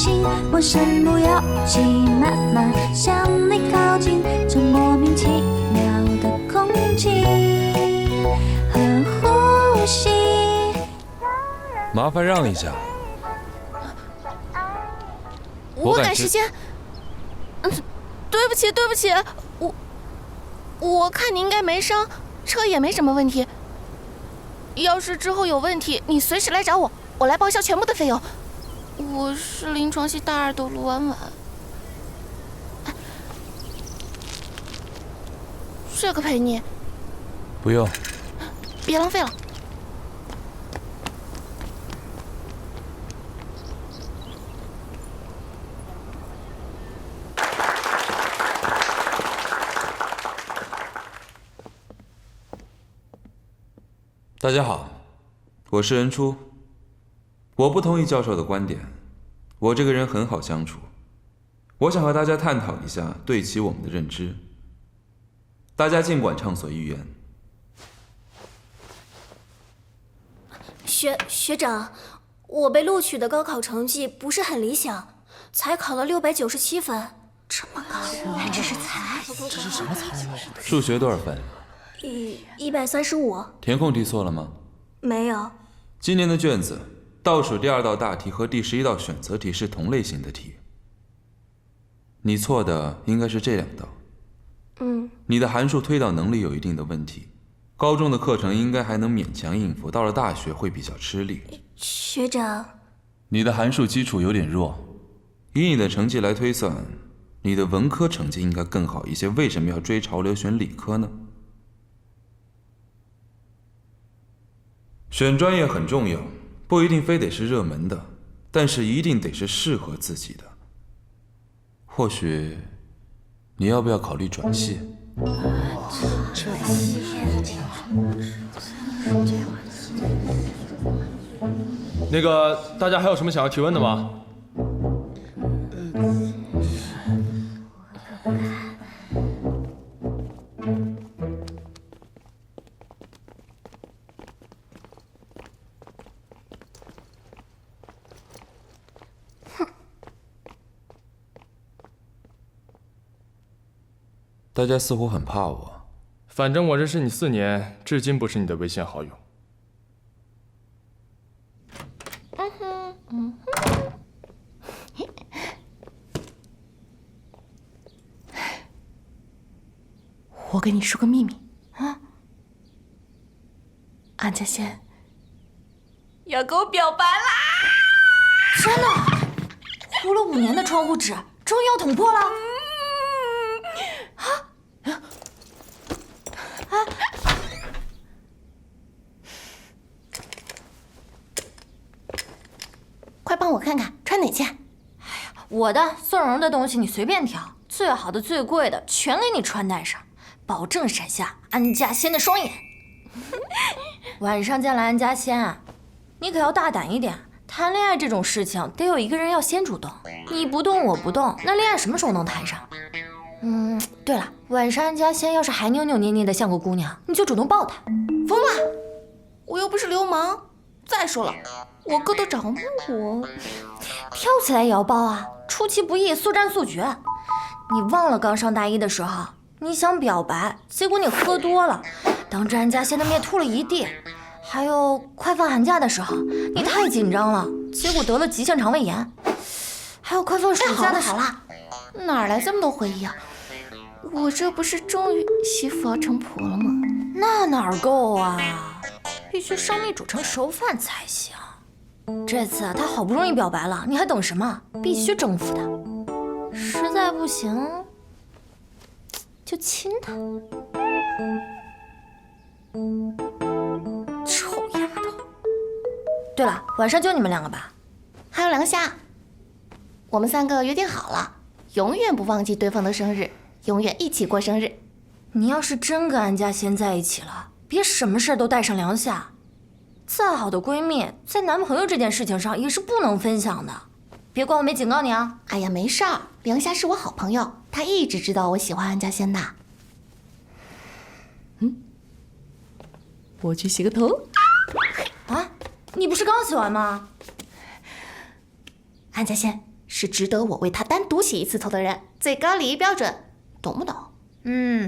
心？陌生不要紧，慢慢向你靠近，这莫名其妙的空气和呼吸。麻烦让一下，我我赶时赶时间。嗯，对不起，对不起，我我看你应该没伤，车也没什么问题。要是之后有问题，你随时来找我，我来报销全部的费用。我是临床系大二的卢婉婉。这个陪你，不用。别浪费了。大家好，我是任初。我不同意教授的观点，我这个人很好相处。我想和大家探讨一下对齐我们的认知。大家尽管畅所欲言。学学长，我被录取的高考成绩不是很理想，才考了六百九十七分，这么高，还只是才，数学多少分？一一百三十五，填空题错了吗？没有。今年的卷子倒数第二道大题和第十一道选择题是同类型的题。你错的应该是这两道。嗯，你的函数推导能力有一定的问题，高中的课程应该还能勉强应付，到了大学会比较吃力。学长，你的函数基础有点弱，以你的成绩来推算，你的文科成绩应该更好一些。为什么要追潮流选理科呢？选专业很重要，不一定非得是热门的，但是一定得是适合自己的。或许，你要不要考虑转系？那个，大家还有什么想要提问的吗？大家似乎很怕我。反正我认识你四年，至今不是你的微信好友。我给你说个秘密啊，安家仙要跟我表白啦！真的，糊了五年的窗户纸终于要捅破了。快帮我看看穿哪件？我的宋蓉的东西你随便挑，最好的、最贵的全给你穿戴上，保证闪瞎安家仙的双眼。晚上见了安家仙啊，你可要大胆一点。谈恋爱这种事情，得有一个人要先主动，你不动我不动，那恋爱什么时候能谈上？嗯，对了，晚上安家仙要是还扭扭捏捏的像个姑娘，你就主动抱她。疯了！我又不是流氓。再说了，我哥都找过我，跳起来也要抱啊！出其不意，速战速决。你忘了刚上大一的时候，你想表白，结果你喝多了，当着安家仙的面吐了一地。还有快放寒假的时候，你太紧张了，结果得了急性肠胃炎。还有快放暑假的时候，好了，哪来这么多回忆啊？我这不是终于媳妇要成婆了吗？那哪够啊？必须生米煮成熟饭才行。这次他好不容易表白了，你还等什么？必须征服他。实在不行，就亲他。臭丫头！对了，晚上就你们两个吧？还有梁夏，我们三个约定好了，永远不忘记对方的生日，永远一起过生日。你要是真跟安家先在一起了，别什么事儿都带上梁夏。再好的闺蜜，在男朋友这件事情上也是不能分享的。别怪我没警告你啊！哎呀，没事儿，梁夏是我好朋友，她一直知道我喜欢安家仙的。嗯，我去洗个头。啊，你不是刚洗完吗？安家仙是值得我为她单独洗一次头的人，最高礼仪标准，懂不懂？嗯，